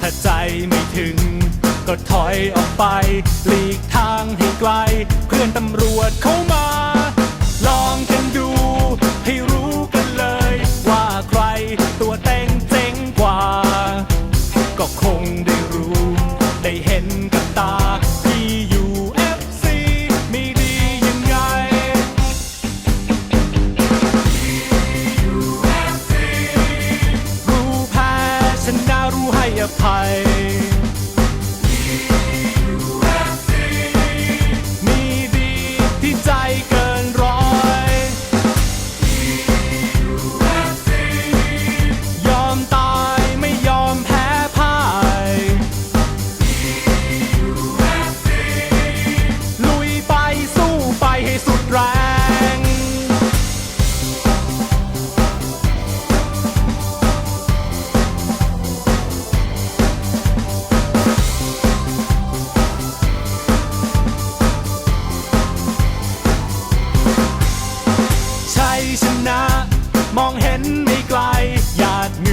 ถ้าใจไม่ถึง ก็ถอยออกไป หลีกทางให้ไกล เพื่อนตำรวจเข้ามา ลองกัน นะ มองเห็นไม่ไกลหยาดเ